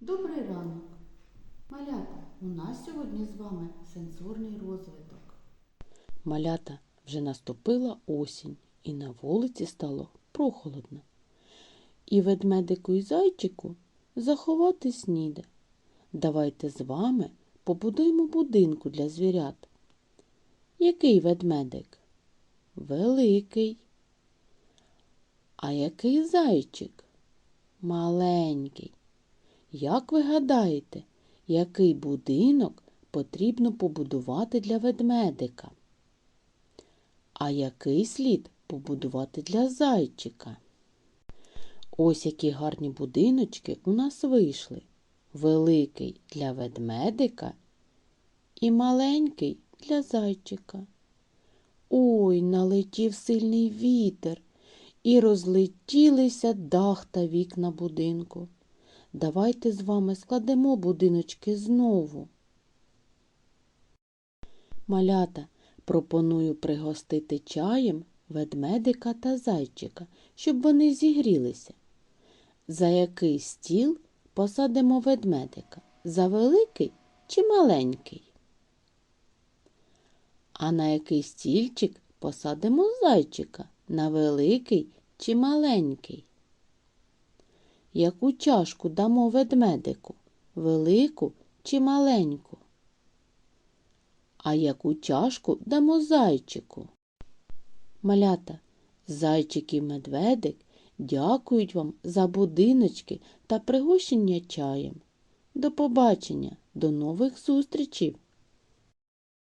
Добрий ранок. Малята, у нас сьогодні з вами сенсорний розвиток. Малята вже наступила осінь, і на вулиці стало прохолодно. І ведмедику і зайчику заховатись ніде. Давайте з вами побудуємо будинку для звірят. Який ведмедик? Великий. А який зайчик? Маленький. Як ви гадаєте, який будинок потрібно побудувати для ведмедика? А який слід побудувати для зайчика? Ось які гарні будиночки у нас вийшли. Великий для ведмедика і маленький для зайчика. Ой, налетів сильний вітер, і розлетілися дах та вікна будинку. Давайте з вами складемо будиночки знову. Малята, пропоную пригостити чаєм ведмедика та зайчика, щоб вони зігрілися. За який стіл посадимо ведмедика? За великий чи маленький? А на який стільчик посадимо зайчика? На великий чи маленький? Яку чашку дамо ведмедику? Велику чи маленьку? А яку чашку дамо зайчику? Малята, зайчик і медведик дякують вам за будиночки та пригощення чаєм. До побачення, до нових зустрічей!